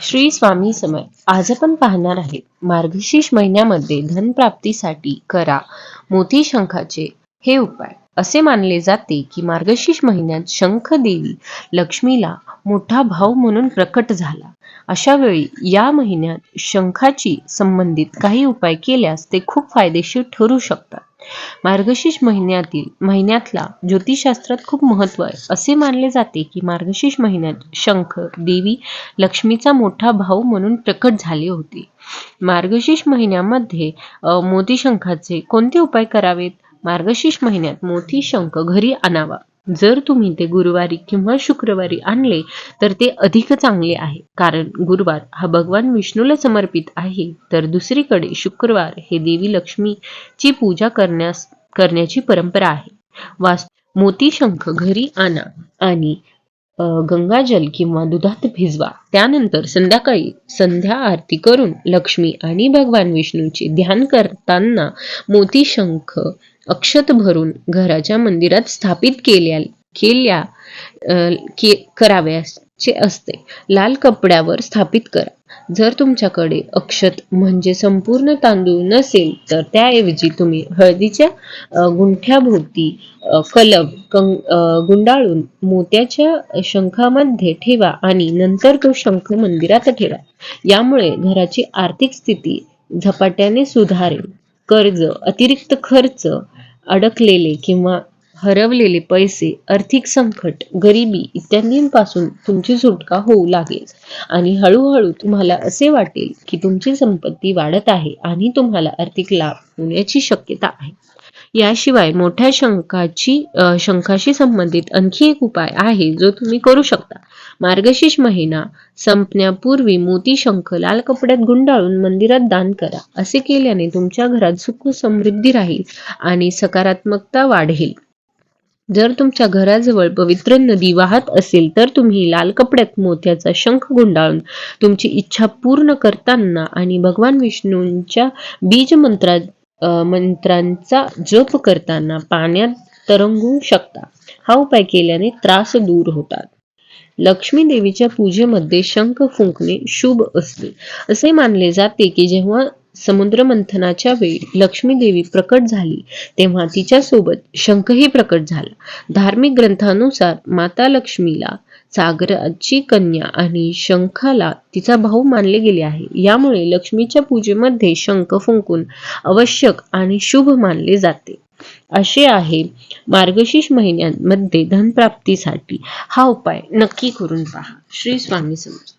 श्री स्वामी समर्थ. आज आपण पाहणार आहे मार्गशीर्ष महिन्यामध्ये धनप्राप्तीसाठी करा मोती शंखाचे हे उपाय. असे मानले जाते की मार्गशीर्ष महिन्यात शंख देवी लक्ष्मीला मोठा भाव म्हणून प्रकट झाला. अशा वेळी या महिन्यात शंखाची संबंधित काही उपाय केल्यास ते खूप फायदेशीर ठरू शकतात. मार्गशीर्ष महिन्यातील महिन्यातला ज्योतिषशास्त्रात खूप महत्त्व आहे. असे मानले जाते की मार्गशीर्ष महिन्यात शंख देवी लक्ष्मीचा मोठा भाऊ म्हणून प्रकट झाले होते. मार्गशीर्ष महिन्यामध्ये मोती शंखाचे कोणते उपाय करावेत? मार्गशीर्ष महिन्यात मोती शंख घरी आणावा. जर तुम्ही ते गुरुवारी किंवा शुक्रवारी आणले तर ते अधिक चांगले आहे. कारण गुरुवार हा भगवान विष्णूला समर्पित आहे. तर दुसरीकडे शुक्रवार हे देवी लक्ष्मीची पूजा करण्यास करण्याची परंपरा आहे. वास मोती शंख घरी आणा आणि गंगाजल किंवा दुधात भिजवा. त्यानंतर संध्याकाळी संध्या आरती करून लक्ष्मी आणि भगवान विष्णूचे ध्यान करताना मोती शंख अक्षत भरून घराच्या मंदिरात स्थापित केल्या केल्या के कराव्याचे असते. लाल कपड्यावर स्थापित करा. जर तुमच्याकडे अक्षत म्हणजे संपूर्ण तांदूळ नसेल तर त्याऐवजी तुम्ही हळदीच्या गुंठ्याभोवती कलब गुंडाळून मोत्याच्या शंखामध्ये ठेवा आणि नंतर तो शंख मंदिरात ठेवा. यामुळे घराची आर्थिक स्थिती झपाट्याने सुधारेल. कर्ज अतिरिक्त खर्च अडकलेले किंवा हरवलेले पैसे आर्थिक संकट गरिबी इत्यादींपासून तुमची सुटका होऊ लागेल. आणि हळूहळू तुम्हाला असे वाटेल की तुमची संपत्ती वाढत आहे आणि तुम्हाला आर्थिक लाभ होण्याची शक्यता आहे. याशिवाय मोठ्या शंखाची शंखाशी संबंधित आणखी एक उपाय आहे जो तुम्ही करू शकता. मार्गशीर्ष महिना संपण्यापूर्वी मोती शंख लाल कपड्यात गुंडाळून मंदिरात दान करा. असे केल्याने तुमच्या घरात सुख समृद्धी राहील आणि सकारात्मकता वाढेल. जर तुमच्या घराजवळ पवित्र नदी वाहत असेल तर तुम्ही लाल कपड्यात मोत्याचा शंख गुंडाळून तुमची इच्छा पूर्ण करताना आणि भगवान विष्णूंच्या बीज मंत्रात मंत्रांचा जप करताना पाण्यात तरंगू शकता. हा उपाय केल्याने त्रास दूर होतात. लक्ष्मी देवीच्या पूजेमध्ये शंख फुंकणे शुभ असते. असे मानले जाते की जेव्हा समुद्र मंथनाच्या वेळी लक्ष्मी देवी प्रकट झाली. तेव्हा तिच्या सोबत शंखही प्रकट झाला. धार्मिक ग्रंथानुसार माता लक्ष्मीला सागराची कन्या आणि शंखाला तिचा भाऊ मानले गेले आहे. यामुळे लक्ष्मीच्या पूजेमध्ये शंख फुंकून आवश्यक आणि शुभ मानले जाते. असे आहे मार्गशीर्ष महिन्यांमध्ये धनप्राप्तीसाठी. हा उपाय नक्की करून पहा. श्री स्वामी समर्थ.